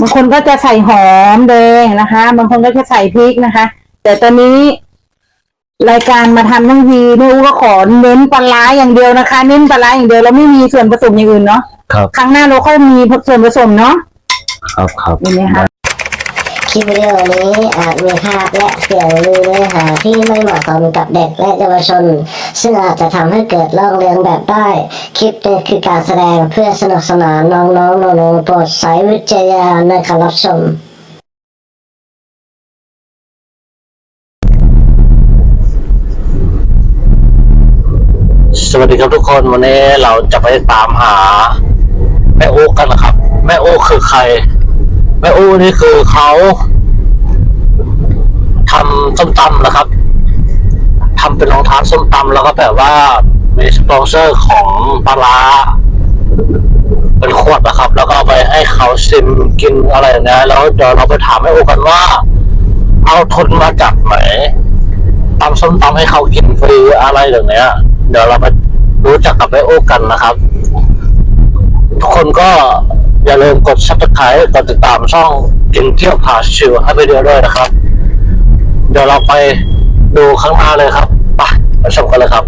บางคนก็จะใส่หอมแดงนะคะ บางคนก็จะใส่พริกนะคะ แต่ตอนนี้ รายการมาทำทั้งทีแม่อูก็ขอเน้นปลาร้าอย่างเดียวนะคะ เน้นปลาร้าอย่างเดียวเราไม่มีส่วนผสมอย่างอื่นเนาะครับ ครั้งหน้าเราค่อยมีส่วนผสมเนาะครับครับเห็นไหมคะ คลิปวิดีโอนี้อาจมีภาพและเสียงหรือเนื้อหาที่ไม่เหมาะสมกับเด็กและเยาวชน ซึ่งอาจจะทำให้เกิดลอกเลียนแบบได้ คลิปนี้คือการแสดงเพื่อสนุกสนานน้องๆหนูๆโปรดใช้วิจารณญาณในการรับชมสวัสดีครับทุกคนวันนี้เราจะไปตามหา แม่โอูกันนะครับ แม่โอูคือใคร แม่อูนี่คือเขาทำส้มตำนะครับทำเป็นรองท้าส้มตำแล้วก็แบบว่ามีสปอนเซอร์ของปลาเป็นขวดนะครับ แล้วก็เอาไปให้เขาชิมกินอะไรอย่างเงี้ยแล้วเดี๋ยวเราไปถามแม่อูกันว่า เอาทุนมาจากไหนตำส้มตำให้เขากินฟรีอะไรอย่างเนี้ย เดี๋ยวเราไปรู้จักกับไอโอกันนะครับ ทุกคนก็ อย่าลืมกด subscribe กดติดตามช่องกินเที่ยวพาชิวให้ไปเดียวด้วยนะครับ เดี๋ยวเราไปดูข้างหน้าเลยครับไปไปชมกันเลยครับ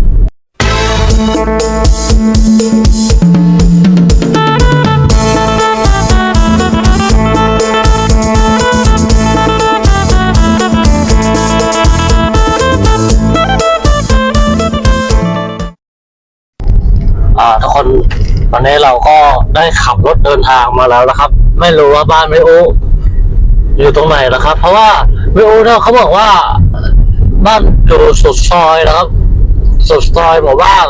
อ่าทุกคน วันนี้เราก็ได้ขับรถเดินทางมาแล้วนะครับ ไม่รู้ว่าบ้านไม่อูอยู่ตรงไหนนะครับ เพราะว่าไม่อูเนี่ยเขาบอกว่า บ้านอยู่สุดซอยนะครับ สุดซอยหมู่บ้าน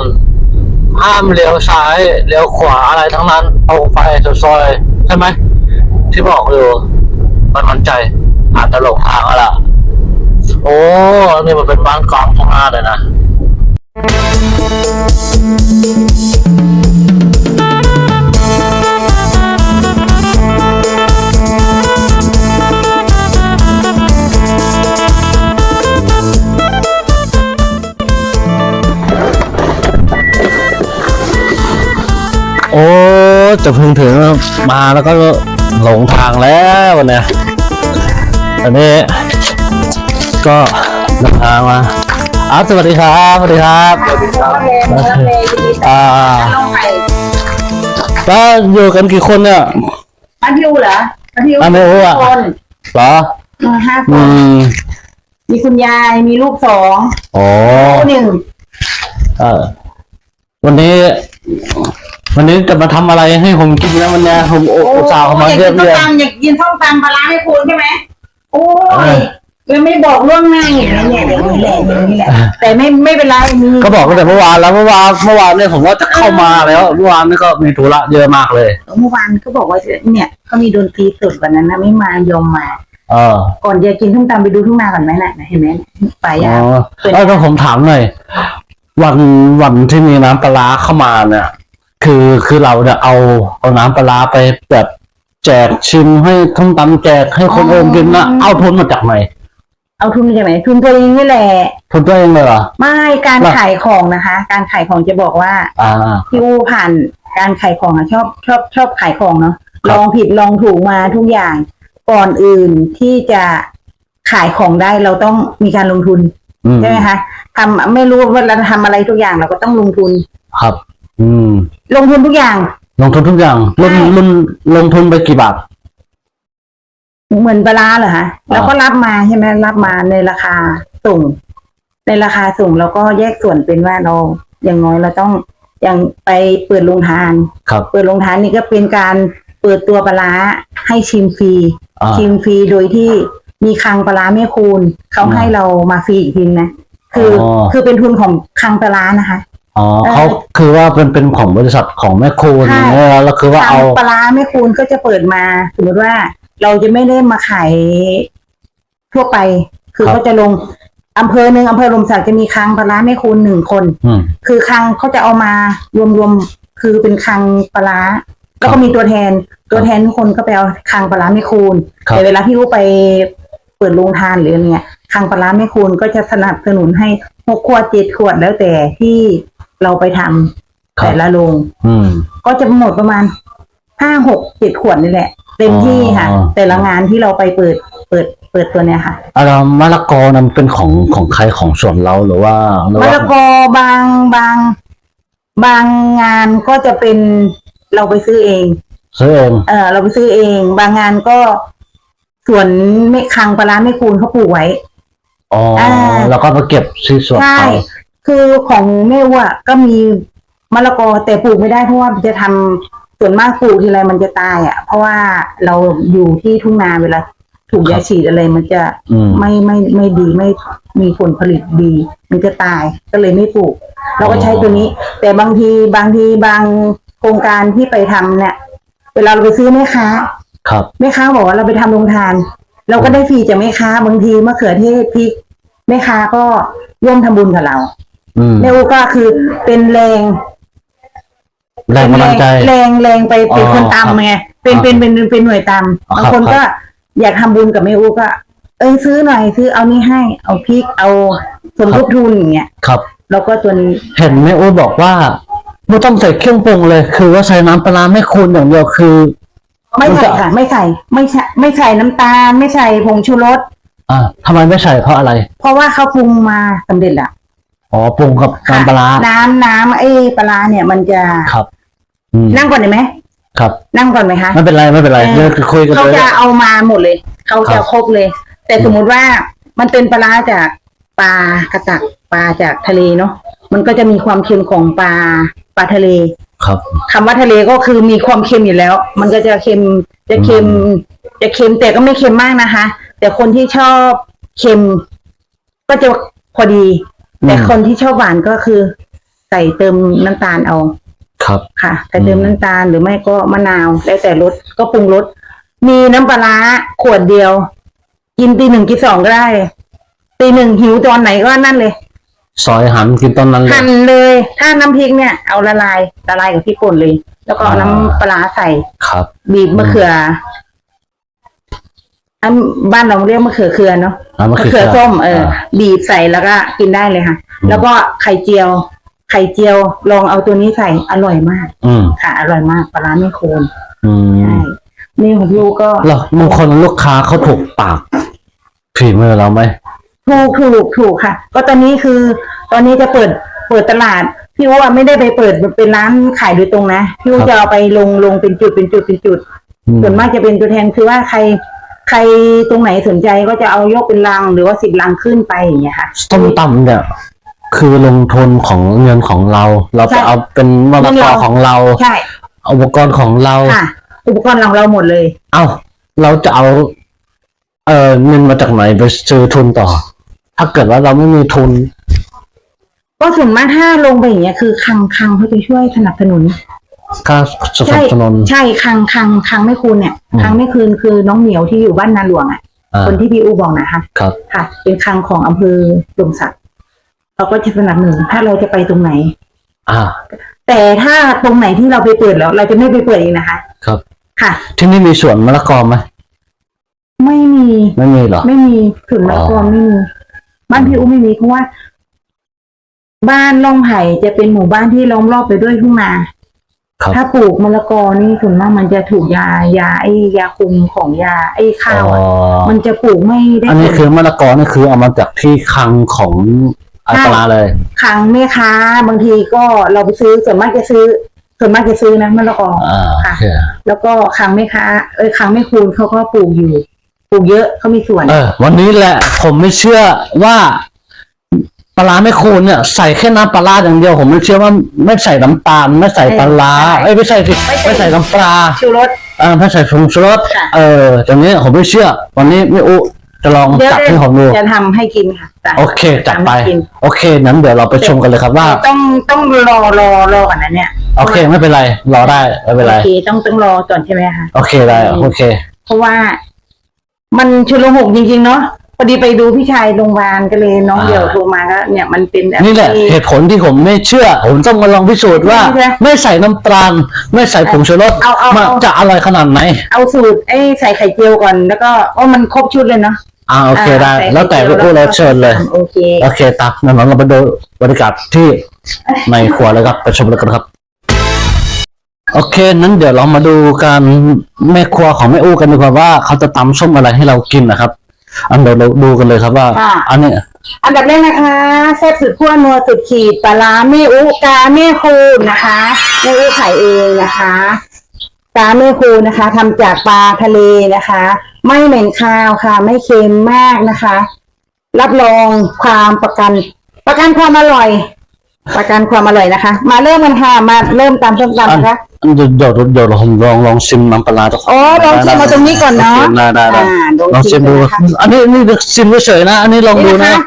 ห้ามเลี้ยวซ้ายเลี้ยวขวาอะไรทั้งนั้นตรงไปสุดซอยใช่ไหมที่บอกอยู่มันมันใจอาจจะหลงทางแล้วล่ะโอ้นี่มันเป็นบ้านกองข้งหน้าเลยนะ จะเพิ่งถึงแล้วมาแล้วก็หลงทางแล้ววันเนี้ยอันนี้ก็เดินทางมาอ้าวสวัสดีครับสวัสดีครับอ่าแล้วอยู่กันกี่คนเนี่ยมาดิวเหรอมาดิวมาดิวอะคนเหรอเออห้าคอืนมมีคุณยายมีลูกสองโอ้ลูกหนึ่งเออวันนี้ วันนี้จะมาทำอะไรให้ผมกินนะวันเนี้ยผมอุอุตส่าห์เอามาอยากเยกิอะนส้มเยอะตำอยากกินส้มตำปลาร้าไม่คูณใช่ไหมโอ้เอยอ ยังไม่บอกล่วงหน้าอย่างนี้เนี่ยอย่างนี้แหละอย่างนี้แหละแต่ไม่ไม่เป็นไรมีก็บอกตั้งแต่เมื่อวานแล้วเมื่อวานเมื่อวานเนี่ยผมว่าจะเข้ามาแล้วเมื่อวานนี่ก็มีธุระเยอะมากเลย เมื่อวานเขาบอกว่าเนี่ยเขามีดนตรีสดวันนั้นนะไม่มายอมมา เออก่อนจะกินส้มตำไปดูทุ่งนาก่อนไหมน่ะเห็นไหมไปอ๋อะอเออถ้าผมถามหน่อยวันวันที่มีน้ำปลาร้าเข้ามาเนี่ย คือคือเราจะเอาเอาน้ำปลาร้าไปแบบแจกชิมให้ทั้งตำแจกให้คนอื่นกินนะเอาทุนมาจากไหนเอาทุนมาจากไหนทุนตัวเองนี่แหละทุนตัวเองเลยเหรอไม่การว่าขายของนะคะ การขายของจะบอกว่าอ่าพี่อูผ่านการขายของอะชอบชอบชอบขายของเนาะครับลองผิดลองถูกมาทุกอย่างก่อนอื่นที่จะขายของได้เราต้องมีการลงทุนอืมใช่ไหมคะทำไม่รู้ว่าเราทำอะไรทุกอย่างเราก็ต้องลงทุนครับ อืม ลงทุนทุกอย่าง ลงทุนทุกอย่างลงใช่ ลงลงทุนไปกี่บาท เหมือนปลาร้าเหรอคะแล้วก็รับมาใช่ไหมรับมาในราคาส่งในราคาส่งเราก็แยกส่วนเป็นว่าเราอย่างน้อยเราต้องอย่างไปเปิดโรงทาน ครับเปิดโรงทานนี่ก็เป็นการเปิดตัวปลาร้าให้ชิมฟรี อ่า ชิมฟรีโดยที่มีคลังปลาร้าไม่คูณเขาอืมให้เรามาฟรีอีกทีนะคือออ คือเป็นทุนของคลังปลาร้านะคะ อ๋อเออเขาคือว่าเป็นเป็นของบริษัทของแม่คูณใช่เนี่ยแล้วคือว่าคลัเอางปลาร้าไม่คูณก็จะเปิดมาสมมติว่าเราจะไม่ได้มาขายทั่วไป คือครับเขาจะลงอำเภอหนึ่งอำเภอลมศักดิ์จะมีคลังปลาร้าไม่คูณหนึ่งคนอืมคือคลังเขาจะเอามารวมๆคือเป็นคลังปลาร้าแล้วก็มีตัวแทน ตัวแทนทุกคนก็ไปเอาคลังปลาร้าไม่คูณครับแต่เวลาพี่อู้ไปเปิดโรงทานหรืออะไรเนี่ยคลังปลาร้าไม่คูณก็จะสนับสนุนให้หกขวดเจ็ดขวดแล้วแต่ที่ เราไปทำครับ แต่ละโรงอืม ก็จะหมดประมาณห้าหกเจ็ดขวดนี่แหละ เต็มที่ค่ะ อ๋อ แต่ละงานที่เราไปเปิดเปิดเปิดตัวเนี้ยค่ะ อะแล้วมะละกอนั้นเป็นของของใครของส่วนเราหรือว่าหรือมะว่า ละกอบางบาง บางงานก็จะเป็นเราไปซื้อเอง ซื้อเอง เออเราไปซื้อเอง บางงานก็สวนไม่คังปลาร้าไม่คูณเขาปลูกไว้ อ๋ออา แล้วก็มาเก็บที่สวนใช่เขา คือของแม่วัวก็มีมะละกอแต่ปลูกไม่ได้เพราะว่าจะทำส่วนมากปลูกทีไรมันจะตายอะ เพราะว่าเราอยู่ที่ทุ่งนาเวลาถูกยาฉีดอะไรมันจะอืมไม่ไม่ไม่ดีไม่มีผลผลิตดี มันจะตายก็เลยไม่ปลูก เราก็ใช้ตัวนี้ แต่บางทีบางทีบางโครงการที่ไปทำเนี่ยเวลาเราไปซื้อแม่ค้า ครับแม่ค้าบอกว่าเราไปทำโรงทาน เราก็ได้ฟรีจากแม่ค้าบางทีมะเขือเทศพริกแม่ค้าก็ร่วมทำบุญกับเรา อืมแม่อูก็คือเป็นแรงแรงกำลังใจ แรงแรงไปเป็นอ๋อคนครับตำไงเป็นเป็นเป็นเป็นเป็นหน่วยตำอ๋อบางคนครับก็อยากทำบุญกับแม่อูก็ เอ้ยซื้อหน่อยซื้อเอานี่ให้ เอาพริกเอาสมทบทุนอย่างเงี้ยครับ แล้วก็ตัวนี้เห็นแม่อุ้ยบอกว่าไม่ต้องใส่เครื่องปรุงเลย คือว่าใส่น้ำปลาร้าไม่คูณอย่างเดียวคือ ไม่มันใส่จะค่ะ ไม่ใส่ไม่ใช่ไม่ใส่น้ำตาล ไม่ใส่ผงชูรสอ่าทำไมไม่ใส่เพราะอะไร เพราะว่าเขาปรุงมาสำเร็จละ อ๋อปรุงกับน้ำปลาร้าน้ำน้ำไอ้ปลาร้าเนี่ยมันจะครับอืมนั่งก่อนได้ไหมครับ นั่งก่อนไหมคะ ไม่เป็นไรไม่เป็นไรเออเดี๋ยวคุยกันเขาเลย จะเอามาหมดเลย เขาครัจะบครบเลย แต่สมมุติว่ามันเป็นปลาร้าจากปลากระตักปลาจากทะเลเนาะมันก็จะมีความเค็มของปลาปลาทะเลครับ คำว่าทะเลก็คือมีความเค็มอยู่แล้ว มันก็จะเค็มจะเค็ม จะเค็มแต่ก็ไม่เค็มมากนะคะ แต่คนที่ชอบเค็ม ก็จะพอดี แต่อืมคนที่ชอบหวานก็คือ ใส่เติมน้ำตาลเอาครับ ค่ะใส่เติมอืมน้ำตาลหรือไม่ก็มะนาวแล้วแต่รสก็ปรุงรสมีน้ำปลาร้าขวดเดียว กินตีหนึ่งกินสองก็ได้ตีหนึ่งหิวตอนไหนก็นั่นเลยซอยหันกินตอนนั้นเลยหั่นเลย ถ้าน้ำพริกเนี่ย เอาละลายละลายกับพริกป่นเลย แล้วก็เอาอ่าน้ำปลาร้าใส่ครับ บีบมะเขืออันบ้านเราเรียกมะเขือเคือนเนาะ อะมะมะเขืเขือส้มเออาบีบใส่แล้วก็กินได้เลยค่ะ อืม แล้วก็ไข่เจียว ไข่เจียวลองเอาตัวนี้ใส่อร่อยมาก อืมค่ะ อร่อยมากปลาร้าไม่โคนอืใช่มนี่ของพี่อูก็ แล้วบางคนลูกค้าเขาถูกปากฝีมือเราไหม ถูกถูกถูกค่ะ ก็ตอนนี้คือ ตอนนี้จะเปิดเปิดตลาด พี่อูอะไม่ได้ไปเปิดเป็นร้านขายโดยตรงนะ พี่อูจะเอาไปลงลงเป็นจุดเป็นจุดเป็นจุด อืมส่วนมากจะเป็นตัวแทนคือว่าใคร ใครตรงไหนสนใจก็จะเอายกเป็นลังหรือว่าสิบลังขึ้นไปอย่างเงี้ยค่ะต้มตำเนี่ย คือลงทุนของเงินของเรา เราไปใช่เอาเป็นมะละเงินกอเรา ของเราใช่อุปกรณ์ของเรา ค่ะ อุปกรณ์ของเราหมดเลย เอ้า เราจะเอา เอ่อเงินมาจากไหนไปซื้อทุนต่อ ถ้าเกิดว่าเราไม่มีทุนก็ส่วนมากถ้าลงไปอย่างเงี้ยคือคังคังเขาจะช่วยสนับสนุน ค่าสนัใช่บสนุน ใช่คังคังคังไม่คูณเนี่ยอืมคังไม่คืนคือน้องเหมียวที่อยู่บ้านนาหลวงอะ คนที่พี่อูบอกนะคะครับค่ะ เป็นคลังของอำเภอดงสักเราก็จะสนับสนุนถ้าเราจะไปตรงไหน อ่า แต่ถ้าตรงไหนที่เราไปเปิดแล้ว เราจะไม่ไปเปิดเองนะคะ ครับ ค่ะ ที่นี่มีสวนมะละกอไหมไม่มีไม่มีหรอไม่มีส่วนมะละกออ๋อไม่มีบ้านพี่อูไม่มีเพราะว่า บ้านล่องไผ่จะเป็นหมู่บ้านที่ล้อมรอบไปด้วยทุ่งนา ครับถ้าปลูกมะละกอนี่ส่วนมากมันจะถูกยายาไอ้ยาคุมของยาไอ้ข้าวอ๋ออะมันจะปลูกไม่ได้อันนี้ผลคือมะละกอนี่คือเอามาจากที่คลังของอัตราเลย ครั้งแม่ค้า บางทีก็เราไปซื้อส่วนมากจะซื้อ ส่วนมากจะซื้อนะมะละกออ่าโอค่ะ เคแล้วก็ครั้งแม่ค้าเอ้ยครั้งแม่คูณเขาก็ปลูกอยู่ ปลูกเยอะเขามีสวน เออ วันนี้แหละผมไม่เชื่อว่า ปลาร้าไม่คูณเนี่ยใส่แค่น้ำปลาร้าอย่างเดียวผมไม่เชื่อว่าไม่ใส่น้ำตาลไม่ใส่ปลาร้าเอ้ยไม่ใส่สิไม่ใส่น้ำปลาชูรส เออไม่ใส่ผงชูรสค่ะ เออตรงนี้ผมไม่เชื่อ วันนี้ไม่อุจะลองเดี๋ยวจับให้ผมดูจะทำให้กินค่ะจ้ะ โอเคจัดไป ทำให้กิน โอเคนั้นเดี๋ยวเราไปชมกันเลยครับว่า ต้องต้องรอรอรอก่อนนะเนี่ยโอเคไม่เป็นไรรอได้ไม่เป็นไร โอเคต้องต้องรอก่อนใช่ไหมคะ โอเคได้โอเค เพราะว่า มันชุลมุนจริงๆเนาะพ อดีไปดูพี่ชายโรงพยาบาลก็เลยน้องอ่า เดี่ยวโทรมาก็เนี่ยมันเป็นแบบ นี่แหละที่เหตุผลที่ผมไม่เชื่อ ผมต้องมาลองพิสูจน์ว่า ใช่ไหมไม่ใส่น้ำตาลไม่ใส่ผงชูรสเอาเอามันเอาจะอร่อยขนาดไหน เอาสูตรไอ้ใส่ไข่เจียวก่อนแล้วก็ว่ามันครบชุดเลยเนาะอ่าโอเคได้าใส่แล้วแต่ไข่พี่จียอู้เราเชิญเลย โอเค โอเคตักงั้นเราไปดูบรรยากาศที่ในครัวเลยครับไปชมเลยกันครับ โอเคนั้นเดี๋ยวเรามาดูการแม่ครัวของแม่อู้กันดีกว่าว่าเขาจะตำส้มอะไรให้เรากินนะครับ อันเดี๋ยวเราดูกันเลยครับว่าอันนี้อันดับแรกนะคะแซ่บสุดขั้วนัวสุดขีดปลาร้าแม่อุกาแม่คูนนะคะแม่อุขายเองนะคะปลาแม่คูนนะคะทำจากปลาทะเลนะคะ ไม่เหม็นคาวค่ะ ไม่เค็มมากนะคะ รับรองความประกัน ประกันความอร่อย ประกันความอร่อยนะคะ มาเริ่มกันค่ะมาเริ่มตามส้มตำนะคะอัน เดี๋ยวเดี๋ยวเดี๋ยวเราลองลองชิมน้ำปลาร้าตัวอ๋อลองชิมเอาตรงนี้ก่อนเนาะได้ได้ได้อ่าลองชิมดู นะคะอันนี้นี่ชิมเฉยๆนะ อันนี้ลองดูนี่นะ นะคะ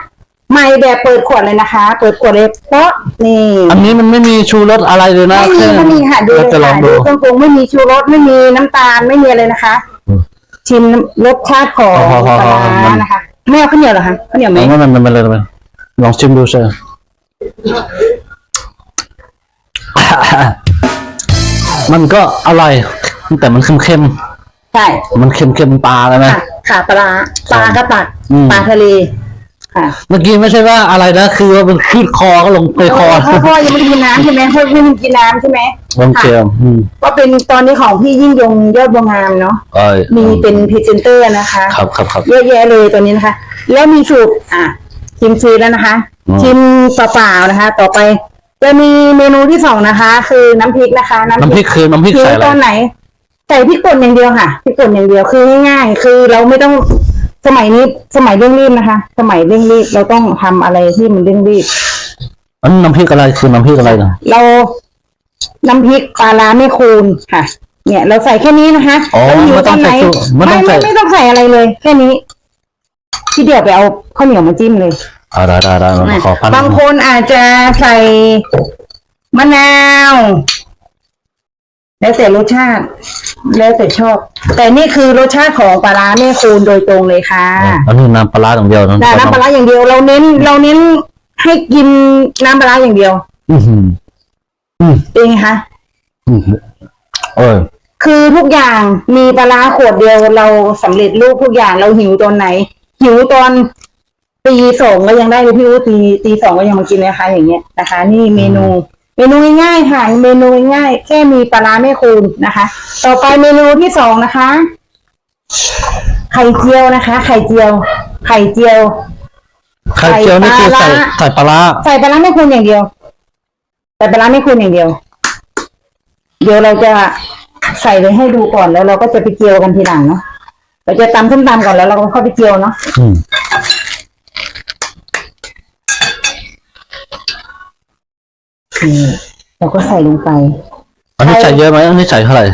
ไม่แบบเปิดขวดเลยนะคะ เปิดขวดเลยเพราะนี่ อันนี้มันไม่มีชูรสอะไรเลยนะไม่มีไม่มีค่ะดูเลเรายจะลอค่ะงดู ดูเครื่องปรุงไม่มีชูรสไม่มีน้ำตาลไม่มีอะไรนะคะ อืมชิมรสชาติของพอพอปพลาอมันร้านะคะไม่เอาข้าวเหนียวเหรอคะข้าวเหนียวไหมเอามันมันมันเลยมันลองชิมดูเฉย มันก็อร่อย แต่มันเค็มใช่ๆมันเค็มๆปลาเลยนะค่ะค่ะปลาร้าปลากระตักอืม ปลาทะเลค่ะเมื่อกี้ไม่ใช่ว่าอะไรนะ คือว่ามันขึ้นคอก็ลงไปคอพ่อพ่อยังไม่ได้กินน้ำใช่ไหมพ่อไม่ได้กินน้ำใช่ไหมลงเค็มอืมก็เป็นตอนนี้ของพี่ยิ่งยงยอดบัวงามเนาะเอ้ยมีเป็นพรีเซนเตอร์นะคะ ครับครับครับ เยอะแยะเลยตัวนี้นะคะ แล้วมีสูตรอะชิมฟรีแล้วนะคะ อืม ชิมเปล่าๆนะคะ ต่อไป จะมีเมนูที่สองนะคะ คือน้ำพริกนะคะน้ำพริกคือน้ำพริกคือใส่อะไรตอนไหนใส่พริกป่นอย่างเดียวค่ะพริกป่นอย่างเดียวคือง่ายๆคือเราไม่ต้องสมัยนี้สมัยเร่งรีบนะคะ สมัยเร่งรีบเราต้องทำอะไรที่มันเร่งรีบอันนน้ำพริกอะไรคือน้ำพริกอะไรนะเรา น้ำพริกปลาร้าไม่คูณค่ะ เนี่ย เราใส่แค่นี้นะคะอ๋อแล้วหิวไม่ตต้อองนไหนใส่ตู้ไม่ไม่ต้องใส่ไม่ไม่ต้องใส่อะไรเลย แค่นี้ที่เดียวไปเอาข้าวเหนียวมาจิ้มเลย อ่าได้ได้ได้มาขอพันบางคนอาจจะใส่มะนาว แล้วแต่รสชาติ แล้วแต่ชอบ แต่นี่คือรสชาติของปลาร้าแม่คูณโดยตรงเลยค่ะอันนี้น้ำปลาร้าอย่างเดียวนะแต่น้ำปลาร้าอย่างเดียวเราเน้น เราเน้นให้กินน้ำปลาร้าอย่างเดียว อือหืออืมเป็นไงคะอืมเออคือทุกอย่างมีปลาร้าขวดเดียวเราสำเร็จรูปทุกอย่างเราหิวตอนไหน หิวตอน ตีสองก็ยังได้เลยพี่อู้ตีตีสองก็ยังมากินนะคะ อย่างเงี้ยนะคะ นี่เมนู เมนูง่ายๆค่ะ เมนูง่ายๆแค่มีปลาร้าไม่คูณนะคะ ต่อไปเมนูที่สองนะคะ ไข่เจียวนะคะ ไข่เจียว ไข่เจียวไข่เจียวนี่คือใส่ใส่ปลาร้าใส่ปลาร้าไม่คูณอย่างเดียวใส่ปลาร้าไม่คูณอย่างเดียว เดี๋ยวเราจะใส่เลยให้ดูก่อนแล้วเราก็จะไปเจียวกันทีหลังเนาะเราจะตำส้มตำก่อนแล้วเราก็เข้าไปเจียวเนาะ อืม นี่เราก็ใส่ลงไป อันนี้ใส่เยอะไหมอันนี้ใส่เท่าไหร่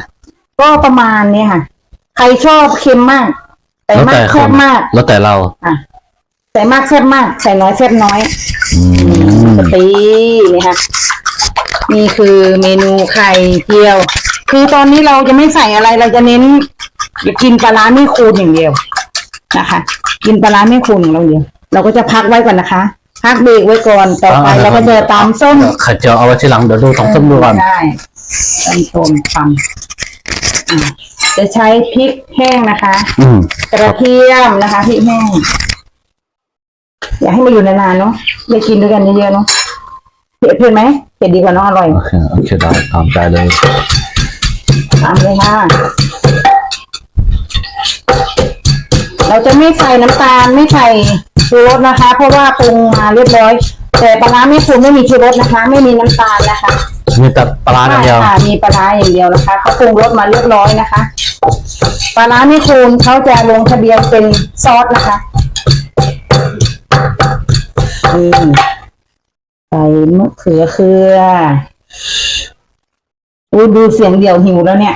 ก็ประมาณเนี้ยค่ะ ใครชอบเค็มมาก ใส่แล้วมาแต่กคแซ่นบมาก แล้วแต่เราอะใส่มากแซ่บมาก ใส่น้อยแซ่บน้อยอืมสตีนี่ค่ะ นี่คือเมนูไข่เจียว คือตอนนี้เราจะไม่ใส่อะไร เราจะเน้นกินปลาร้าไม่คูณอย่างเดียวนะคะ กินปลาร้าไม่คูณของเราเดียว เราก็จะพักไว้ก่อนนะคะ พักเบรกไว้ก่อนต่อไปเราก็จะตามส้มไข่เจียวเอาไว้ที่หลังเดี๋ยวดูของส้มดูก่อนได้ตำส้มตำอะจะใช้พริกแห้งนะคะอืมกระเทียมนะคะพริกแห้ง อยากให้มาอยู่นานๆเนาะได้กินด้วยกันเยอะๆเนาะเผ็ดเผ็ดไหมเผ็ดดีกว่าเนาะอร่อยโอเคโอเคได้ตามใจเลยตามเลยค่ะเราจะไม่ใส่น้ำตาลไม่ใส่ ชูรสนะคะ เพราะว่าปรุงมาเรียบร้อย แต่ปลาร้าไม่ปรุงไม่มีชูรสนะคะ ไม่มีน้ำตาลนะคะมีแต่ปลาร้าอย่างเดียว ค่ะมีปลาร้าอย่างเดียวนะคะเขาปรุงรสมาเรียบร้อยนะคะปลาร้าไม่คูณเขาจะลงทะเบียนเป็นซอสนะคะนี่ใส่มะเขือเขืออู้ดูเสียงเดี่ยวหิวแล้วเนี่ย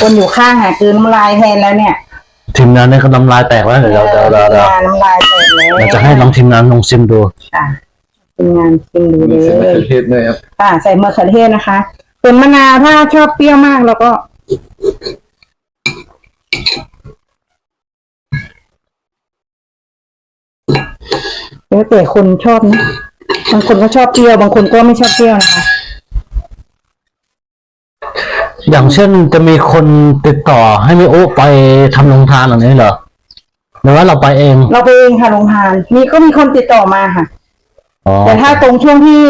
คนอยู่ข้างอะคือน้ำลายแทนแล้วเนี่ย ทีมงานเนี่ยเขาน้ำลายแตกแล้วเดี๋ยวเดี๋ยวเดี๋ยวเดี๋ยวงานน้ำลายแตกแล้วเราจะให้น้องทีมงานลองชิมดู ค่ะเป็นงานชิมดูเลมีเส้นมะยเขือเทศด้วยครับค่ะ ใส่มะเขือเทศนะคะส่วนมะนาวถ้าชอบเปรี้ยวมากเราก็แล้วแต่คนชอบนะบางคนก็ชอบเปรี้ยว บางคนก็ไม่ชอบเปรี้ยวนะคะ อย่างเช่นจะมีคนติดต่อให้ไม่โอ้ไปทำโรงทานอย่างนี้เหรอหรือว่าเราไปเองเราไปเองค่ะโรงทานมีก็มีคนติดต่อมาค่ะ อ๋อแต่ถ้าตรงช่วงที่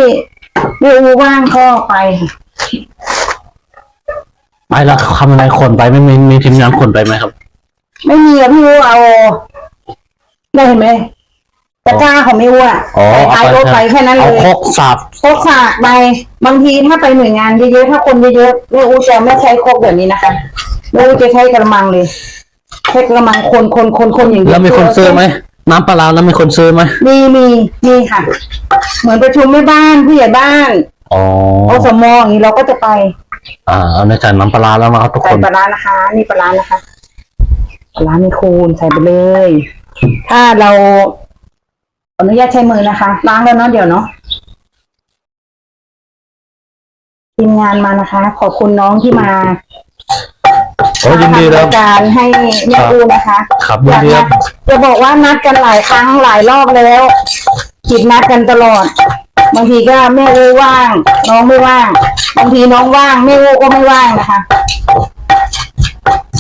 ไม่อูว่างก็ไปค่ะไปแล้วทำอะไรขนไปไม่มีมีทีมงานขนไปไหมครับ ไม่มีอะพี่อูเอาได้เห็นไหม ตะกร้าของพี่อูอะอ๋อใส่ท้ายรถไปแค่นั้นเลเอายครกสับ โคกสากไปบางทีถ้าไปหน่วยงานเยอะๆถ้าคนเยอะๆแม่อูจะไม่ใช้โคกแบบนี้นะคะแม่อูจะใช้กระมังเลยใช้กระมังคนคนคนคนอย่างเดียวแล้วมีคนซื้อไหมน้ำปลาร้าแล้วมีคนซื้อไหมมีมีมีค่ะ เหมือนประชุมแม่บ้านผู้ใหญ่บ้านอ๋ออสมอย่างนี้เราก็จะไปอ่าเอาในจานน้ำปลาร้าแล้วนะครับทุกใส่คน ปลาร้านะคะนี่ปลาร้านะคะปลาร้าไม่คูณใส่ไปเลย ถ้าเราข ออนุญาตใช้มือนะคะ ล้างแล้วเนาะเดี๋ยวเนาะทีมงานมานะคะ ขอบคุณน้องที่มาโอ้ยินดีทำแล้วรายการให้แม่อูนะคะครับยินดีอยากครันับดจะบอกว่านัดกันหลายครั้งหลายรอบแล้วจิตนัดกันตลอด บางทีก็แม่อูว่าง น้องไม่ว่าง บางทีน้องว่างแม่อูก็ไม่ว่างนะคะ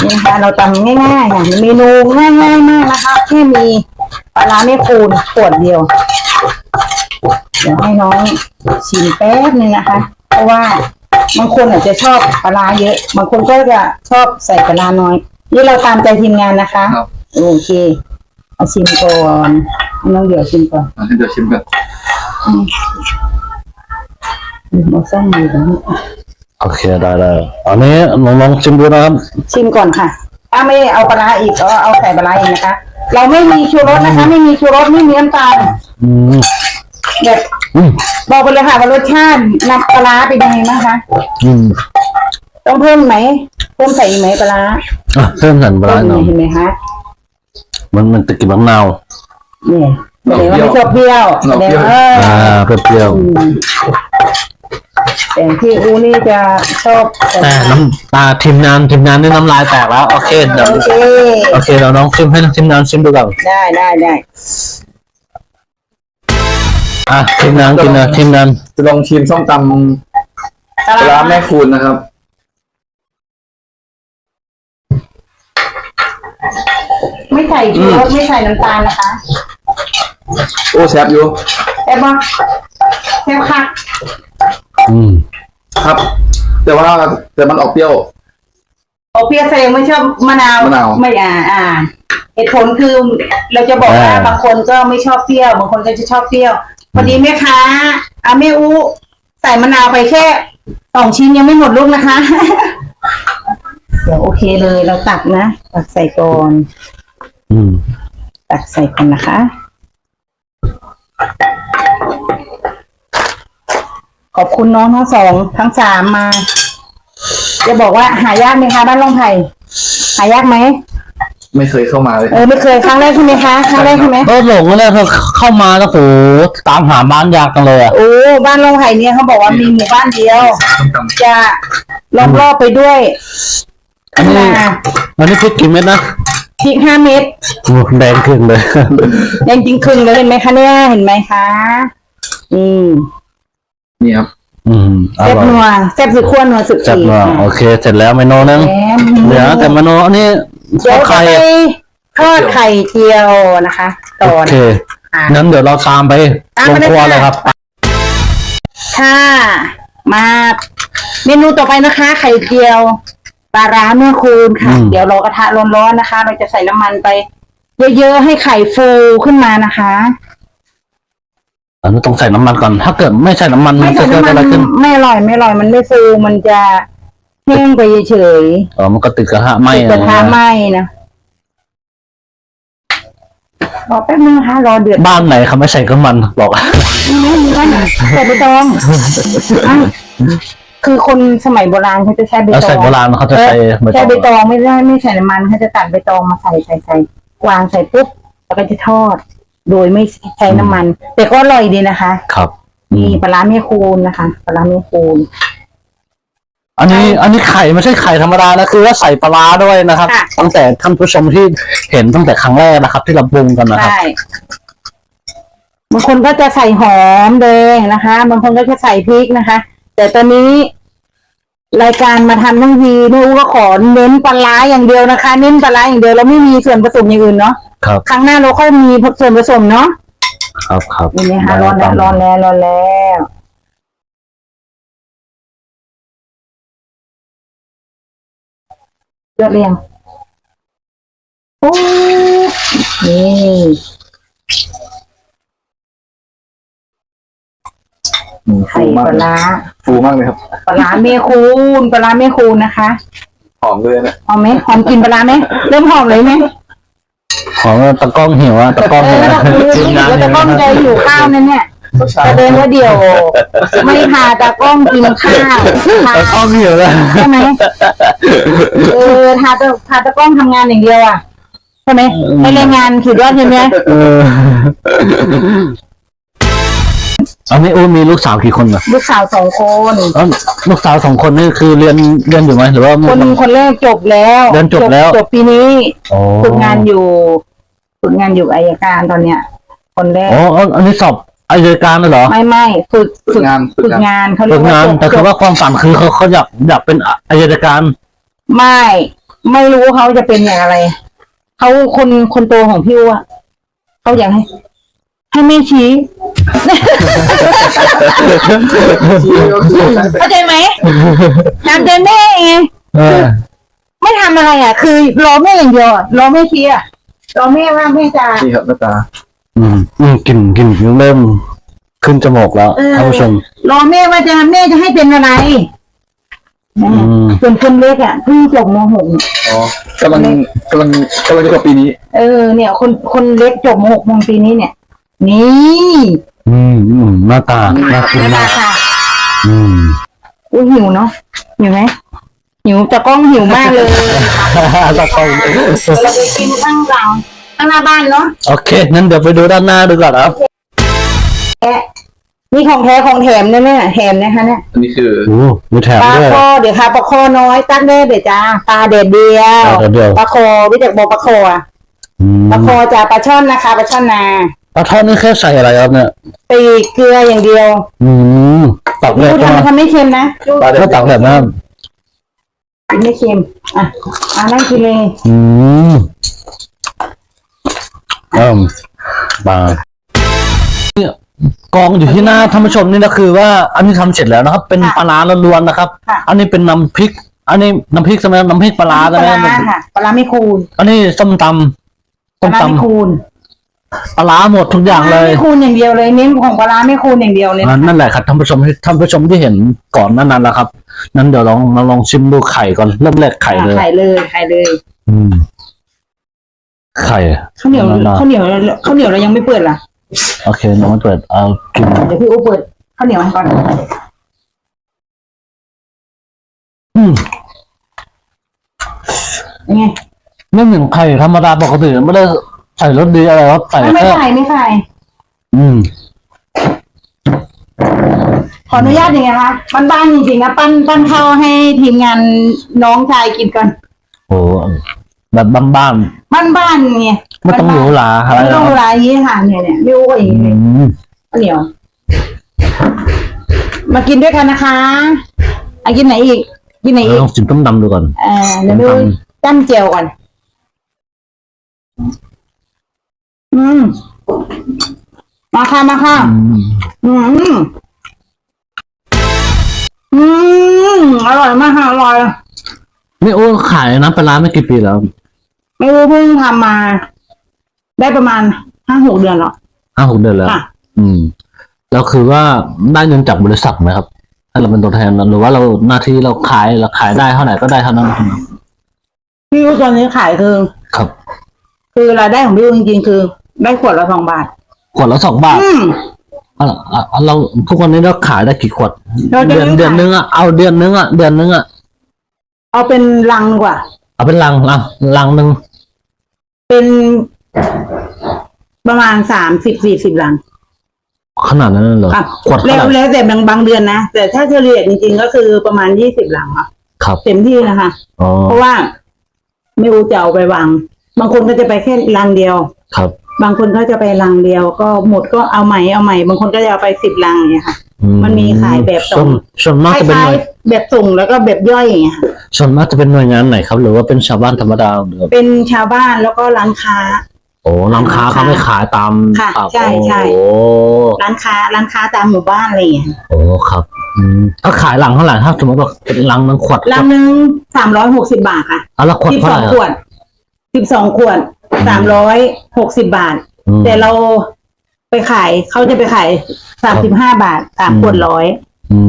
นี่นะคะเราทำง่ายๆค่ะเมนูง่ายๆมากนะคะแค่มี ปลาร้าไม่คูณขวดเดียว เดี๋ยวให้น้องชิมแป๊บนึงนะคะ เพราะว่าบางคนอาจจะชอบปลาร้าเยอะ บางคนก็จะชอบใส่ปลาร้าน้อย นี่เราตามใจทีมงานนะคะ ครับ โอเค เอาชิมก่อนให้น้องเดี๋ยวชิมก่อนอะให้เดี๋ยวชิมกันอืมเอาส้มมือก่อนโอเคได้ได้อันนี้ลองลองชิมดูนะครับชิมก่อนค่ะ ถ้าไม่เอาปลาร้าอีกก็เอาใส่ปลาร้าอีกนะคะ เราไม่มีชูรสนะคะ ไม่มีชูรสไม่มีน้ำตาลอืมแบบอืมบอกไปเลยค่ะว่ารสชาติน้ำปลาร้าเป็นยังไงบ้างคะอืมต้องเพิ่มไหมเพิ่มใส่อีกไหมปลาร้าอะเพิ่มสันปลาร้าเพิ่มหน่อยเห็นไหมคะมันมันติดกับมะนาวนี่แสดงว่าไม่ชอบเปรี้ยวแสดงว่าอ่าเปรี้ยวอืม แต่ที่อูนี่จะชอบๆแต่น้ำตาทีมงานทีมงานนี่น้ำลายแตกแล้วโอเคเดี๋ยวโอเคโอเคเราน้องชิมให้ทีมงานชิมดูก่อนได้ได้ได้อะทีมงานกินนะทีมงานจะลองชิมส้มตำปลาร้าแม่คูณนะครับ ไม่ใส่ชูรสไม่ใส่น้ำตาลนะคะโอ้แซ่บอยู่แต่บอกแซ่บค่ะอืม ครับ แต่ว่าแต่มันออกเปรี้ยว โอเปรี้ยวแสดงไม่ชอบมะนาวมะนาว ไม่อ่าอ่าเหตุผลคือเราจะบอกว่า บางคนก็ไม่ชอบเปรี้ยวบางคนก็จะชอบเปรี้ยวพอดีแม่ค้าอาแม่อูใส่มะนาวไปแค่สองชิ้นยังไม่หมดลูกนะคะ เดี๋ยวโอเคเลยเราตักนะตักใส่ก่อนอืมตักใส่ก่อนนะคะข อบคุณน้องทั้งสองทั้งสามมา จะบอกว่าหายากไหมคะบ้านลงไผ่หายากไหมไม่เคยเข้ามาเลย เออไม่เคยครั้งแรกใช่ไหมคะครั้งแรกใช่ไหมก็หลงเลยเขาเข้ามาแล้วโหตามหาบ้านยากจังเลยอะโอ้บ้านลงไผ่เนี่ยเขาบอกว่ามีหมู่บ้านเดียวส้มตำจะล้อมรอบไปด้วยอันนี้นาอันนี้พริกกี่เม็ดนะพริกห้าเม็ดโอ้แดงขึ้นเลยแดงจริงครึ่งเลยเห็นไหมคะเนี่ยเห็นไหมคะ อืม นี่ครับอืมอแซ่บร่อยนัวแซ่บสุดขั้วนัวสุดจัดขีดมาค่ะโอเคเสร็จแล้วเมนูนึงแหมเหลือแต่เมนูอันนี้เดี๋ยวไข่จะไปทอดไข่เจียวนะคะต่โออเคค่ะงั้นเดี๋ยวเราตามไปตามลไปงเลยครัวค่ะเลยครับ ค่ะ มาเมนูต่อไปนะคะ ไข่เจียวปลาร้าเมื่อคูณค่ะ อืม เดี๋ยวรอกระทะร้อนๆนะคะ เราจะใส่น้ำมันไป เยอะๆให้ไข่ฟูขึ้นมานะคะ อันนี้ต้องใส่น้ำมันก่อน ถ้าเกิดไม่ใส่น้ำมันไม่มันใส่จะเกิดน้ำมัอะไรนขึ้นไม่อร่อยไม่อร่อยมันไม่ฟูมันจะแห้งไปเฉยอ๋อมันก็ติดกระทะไหๆม้ติดกระทะไหม้นะรอแป๊บนึงนะคะรอเดือดบ้านไหนเขาไม่ใส่น้ำมันบอกไม่มีบ้านไหนใส่ใบตองอะคือคนสมัยโบราณเขาจะใช้ใบแล้วตอใส่ง โบราณเขาจะใส่ใบตใช้องใบตองไม่ได้ไม่ใส่น้ำมันเขาจะตัดใบตองมาใส่ใส่ใส่วางใส่ปุ๊บแล้วก็จะทอด โดยไม่ใช้น้ำมัน แต่ก็อร่อยดีนะคะ ครับอืมีมปลาร้าเมคูนนะคะปลาร้าเมคูน อันนี้ อันนี้ไข่ไม่ใช่ไข่ธรรมดานะคือว่าใส่ปลาร้าด้วยนะครับ ค่ะ ตั้งแต่ท่านผู้ชมที่เห็นตั้งแต่ครั้งแรกนะครับ ที่เราปรุงกันนะครับ ใช่บางคนก็จะใส่หอมแดงนะคะบางคนก็จะใส่พริกนะคะ แต่ตอนนี้ รายการมาทำทั้งทีแม่อูก็ขอเน้นปลาร้าอย่างเดียวนะคะ เน้นปลาร้าอย่างเดียวเราไม่มีส่วนผสมอย่างอื่นเนาะ ครับ ครั้งหน้าเราค่อยมีส่วนผสมเนาะครับครับนี่นะคะร้อนแล้วร้อนแล้วร้อนแล้วยอดเรียงโอ้นี่อืมไข่ฟูมากปลาเลยร้าฟูมากเลยครับปลาร้าเมคูนปลาร้าเมคูนนะคะ หอมด้วยนะหอมไหมหอมกลินปลาร้าไหมเริ่มหอมเลยไหม ของตะกล้องหิวอะตะกล้องเออแล้วก็คือทีมงานแล้วตะกล้องใจอยู่ข้าวนั่นเนี่ยจะเดินว่าเดียว ไม่พาตะกล้องกินข้าวพาตะกล้องหิวแล้วใช่ไหมเออพาตะพาตะกล้องทำงานอย่างเดียวอะใช่ไหมในแรงงานขีดว่าใช่ไหมเอออันนี้อูมีลูกสาวกี่คนอะลูกสาวสองคนแล้วลูกสาวสองคนนี่คือเรียนเรียนอยู่ไหมหรือว่า คนคนแรกจบแล้วเรียนจบแล้ว จบปีนี้อ๋อฝึกงานอยู่ ฝึกงานอยู่อายการตอนเนี้ย คนแรกอ๋ออันนี้สอบอายการเลยเหรอ ไม่ไม่ฝึกฝึกงาน ฝึฝึกกงานงานเขาเรีฝึยกกงานจบแต่คือว่าความฝันคือเขาเขาอยากอยากเป็นอายการ ไม่ ไม่รู้เขาจะเป็นอย่างไรเขาคนคนโตของพี่ว่าเขาอยากให้ ให้แม่ชี้ เข้าใจไหมตามใจแม่ไง เออ ไม่ทำอะไรอะ คือรอแม่อย่างเดียวอะรอแม่ชี้อะ รอแม่ว่าแม่จะ นี่ครับหน้าตา อืมอืมกลิ่นกลิ่นเริ่มขึ้นจมูกแล้วเออ ท่านผู้ชม รอแม่ว่าจะแม่จะให้เป็นอะไรอืมส่วนคนเล็กอะเพิ่งจบมหกอ๋อกำลังกำลังกำลังจะจบปีนี้ เออเนี่ย คนคนเล็กจบมหกมงปีนี้เนี่ย นี่อืมอืมหน้าตาน่ากินนะมากค่ะ อืมอุ้ยหิวเนาะหิวไหม หิวแต่กล้องหิวมากเลยตะกล้องเราไปกินข้างหลังข้างหน้าบ้านเนาะโอเคงั้นเดี๋ยวไปดูด้านหน้าดูก่อนครับแอะนี่ของแท้ของแถมนะเนี่ยแถมนะคะเนี่ยอันนี้คือโอ้มีแถมปลาด้วย คอเดี๋ยวค่ะปลาคอน้อยตั้งได้เดี๋ยวจ้าปลาเด็ดเดียวปลาเด็ดเดียว ปลาคอวิจักบอกปลาคออะอืมปลาคอจะปลาช่อนนะคะปลาช่อนนาปลาทอดนี่แค่ใส่อะไรครับเนี่ย ตีเกลืออย่างเดียวอืมตักเลยดูก็ทำทำไม่เค็มนะดูปลาเด็ด ก็ตักแบบนั้น ไม่เค็มอะอะนั่งกินเลยอืมเอิ่มปลาเนี่ยกองอยู่ที่หน้าท่านผู้ชมนี่นะคือว่าอันนี้ทำเสร็จแล้วนะครับ เป็นปลาร้าล้วนๆนะครับอันนี้เป็นน้ำพริก อันนี้น้ำพริกใช่ไหมน้ำพริกปลาร้าปใช่ไหมลาร้าค่ะปลาร้าไม่คูณอันนี้ส้มตำปส้ลามร้าไม่ตำคูณ ปลาร้าหมดทุกอย่างเลยไม่คูณอย่างเดียวเลยเน้นของปลาร้าไม่คูณอย่างเดียวเลยอ่านั่นแหละครับท่านผู้ชมที่ท่านผู้ชมที่เห็นก่อนหนั้นนั้นแล้วครับ นั้นเดี๋ยวลองเราลองชิมดูไข่ก่อนเริ่มแรกไข่เลย ไข่เลยไข่เลยอืม ไข่ ข้าวเหนียวนั่นน่ะ ข้าวเหนียวข้าวเหนียวเรายังไม่เปิดล่ะโอเคน้องเปิดเอากินเดี๋ยวพี่อูเปิดข้าวเหนียวให้ก่อนอืมยังไง ไม่เหมือนไข่ธรรมดาปกติไม่ได้ ใส่รสดีอะไรครับใส่ไม่แค่ใส่ไม่ใส่ อืม ขออนุญาตยังไงคะบ้านๆจริงๆนะปั้นปั้นข้าวให้ทีมงานน้องชายกินก่อนโอ้แบบบ้านบ้านๆไงๆไม่ต้องหรูหราอะไรไม่หรต้อองกเวลาอย่างนี้ค่ะเนี่ยเนี่ยพี่อูก็อย่างอืนี้เลยมข้าวเหนียว มากินด้วยกันนะคะอะกินไหนอีก กินไหนอีกลองชิมต้มตำดูก่อน เอ่าเดี๋ยวดูจ้ำเจียวก่อนอื มมาค่ะมาค่ะอืมอืมอร่อยมากค่ะอร่อยนี่โอ้ขายน้ำปลาร้าไม่กี่ปีแล้ว ไม่รู้เพิ่งทำมา ได้ประมาณห้าหกเดือนแล้วห้าหกเดือนแล้ว อืมแล้วคือว่าได้เงินจากบริษัทไหมครับถ้าเราเป็นตัวแทนหรือว่าเราหน้าที่เราขายเราขายได้เท่าไหร่ก็ได้เท่านั้นพี่รู้ตอนนี้ขายคือครับ คือรายได้ของพี่รู้จริงๆคือ ได้ขวดละสองบาท ขวดละสองบาทอืมอะอะเราทุกวันนี้เราขายได้กี่ขวด เราจะเดือนไม่เดือนขาย นึงอะเอาเดือนนึงอะเดือนนึงอะเอาเป็นลังดีกว่า เอาเป็นลังลังลังหนึ่งเป็นประมาณสามสิบสี่สิบลังขนาดนั้นเลยเหรอค่ะขวดแล้เท่าวไหร่แล้วแต่บางบางเดือนนะ แต่ถ้าเฉลี่ยจริงๆก็คือประมาณยี่สิบลังค่ะครับเต็มที่นะคะ อ๋อเพราะว่าไม่รู้จะเอาไปวาง บางคนก็จะไปแค่ลังเดียว ครับ บางคนก็จะไปลังเดียวก็หมดก็เอาใหม่เอาใหม่ บางคนก็จะเอาไปสิบลังอย่างเงี้ยค่ะ อืมันมีขายแบบส่ส่วงนส่วนมากคจะเป็นหล้ายน่วยๆแบบส่งแล้วก็แบบย่อยอย่างเงี้ยค่ะส่วนมากจะเป็นหน่วยงานไหนครับ หรือว่าเป็นชาวบ้านธรรมดาหรือว่าเป็นชาวบ้านแล้วก็ร้านค้า โอ้ร้านค้าเขาไม่ขายตามค่ะปากใช่ใช่ โอ้ร้านค้า ร้านค้าตามหมู่บ้านอะไรอย่างเงี้ยโอ้ครับอืมก็ขายหลังเท่าไหร่ถ้าสมมติว่าเป็นหลังมันขวดลำหนึ่งสามร้อยหกสิบาทค่ะอะแล้วขวดสิบเท่าสไหองร่ขวดสิบสองขวด สามร้อยหกสิบาท อืม แต่เราไปขายเขาจะไปขายสามสิบห้าบาทสามขวดร้อยอื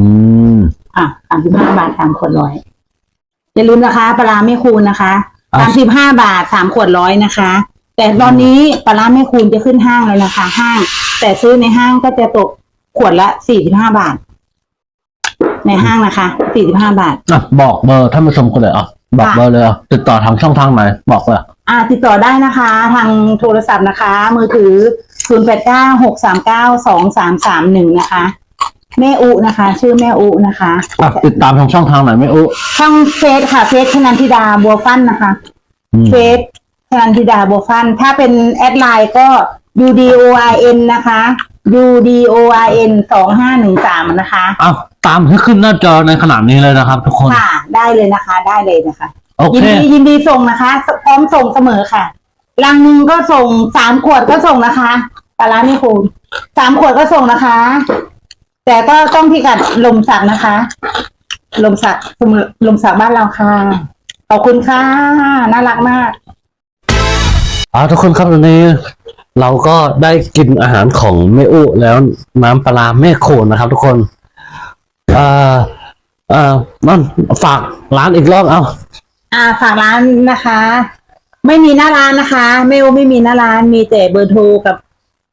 ม อะสามสิบห้าบาทสามขวดร้อยอย่าลืมนะคะปลาร้าไม่คูณนะคะอะ สามสิบห้าบาทสามขวดร้อยนะคะ แต่ตอนนี้ปลาร้าไม่คูณจะขึ้นห้างแล้วนะคะ ห้าง แต่ซื้อในห้างก็จะตกขวดละสี่สิบห้าบาท ในห้างนะคะสี่สิบห้าบาท อะบอกเบอร์ท่านผู้ชมกันเลยอะบอกค่ะเบอร์เลยอะติดต่อทางช่องทางไหนบอกเลยอ่าติดต่อได้นะคะ ทางโทรศัพท์นะคะ มือถือ 0 8 9 6 3 9 2 3 3 1 นะคะ แม่อุนะคะ ชื่อแม่อุนะคะ อะติดตามทางช่องทางไหนไม่อู้ช่องเฟซค่ะเฟซชนันทิดาบัวฟันนะคะ อืมเฟซชนันทิดาบัวฟัน ถ้าเป็นแอดไลน์ก็ U D O I N นะคะ U D O I N สองห้าหนึ่งสามนะคะ อ้าวตามที่ขึ้นหน้าจอในขณะนี้เลยนะครับทุกคน ค่ะ ได้เลยนะคะ ได้เลยนะคะ โอยิเคนดียินดีส่งนะคะ พร้อมส่งเสมอค่ะลังหนึ่งก็ส่งสามขวดก็ส่งนะคะปลาร้าไม่คูณสามขวดก็ส่งนะคะ แต่ก็ต้องพิกัดลมสักนะคะ ลมสักสมุทรลมสักบ้านเราค่ะ ขอบคุณค่ะ น่ารักมาก อ่าทุกคนครับวันนี้ เราก็ได้กินอาหารของแม่อู้แล้วน้ำปลาร้าแม่โขนนะครับ ทุกคนอ่าอ่านั่นฝากร้านอีกรอบเอา อ่าฝากร้านนะคะ ไม่มีหน้าร้านนะคะไม่โอไม่มีหน้าร้านมีแต่เบอร์โทรกับ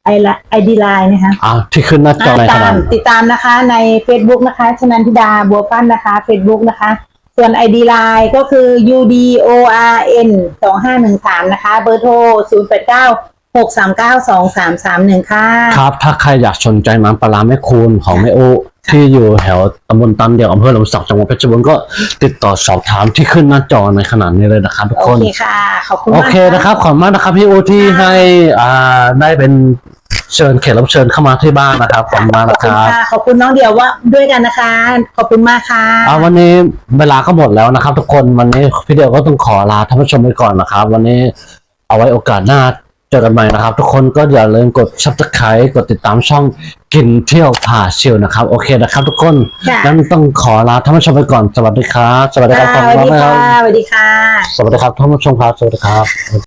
ไอละไอดีไลน์นะคะอ่าที่ขึ้นหน้าจอในติดขตาณะมติดตามนะคะ ใน Facebook นะคะชนันทิดาบัวปั้นนะคะ Facebook นะคะ ส่วน ID Line ก็คือ UDORN สองห้าหนึ่งสามนะคะ เบอร์โทรศูนย์แปดเก้าหกสามเก้าสองสามสามหนึ่งค่ะ ครับ ถ้าใครอยากสนใจน้ำปลาร้าแม่คูณของแม่อู้ ที่อยู่แถวตำบลตันเดียวอำเภอหลมสักจังหวัดเพชรบูรณ์ก็ติดต่อสอบถามที่ขึ้นหน้าจอในขณะนี้เลยนะครับทุกโอคน เคค่ะ ขอบคุณโอมากเคนะครับ ขอบคุณมากนะครับพี่อูที่ให้อ่าได้เป็นเชิญเขตรับเชิญเข้ามาที่บ้านนะครับขอบคุณมากขอบนะคคุณรับ ค่ะ ขอบคุณน้องเดียวว่าด้วยกันนะคะ ขอบคุณมากค่ะ อ่าวันนี้เวลาก็หมดแล้วนะครับ ทุกคนวันนี้พี่เดียวก็ต้องขอลาท่านผู้ชมไปก่อนนะครับ วันนี้เอาไว้โอกาสหน้า เจอกันใหม่นะครับ ทุกคนก็อย่าลืมกด subscribe กดติดตามช่องกินเที่ยวผ่าชิลนะครับ โอเคนะครับ ทุกคนค่ะงั้นต้องขอลาท่านผู้ชมไปก่อนสวัสดีครับสวัสดีครับค่ะสวัสดีขอบณมากค่ะรับสวัสดีค่ะ สวัสดีครับท่านผู้ชมครับสวัสดีครับ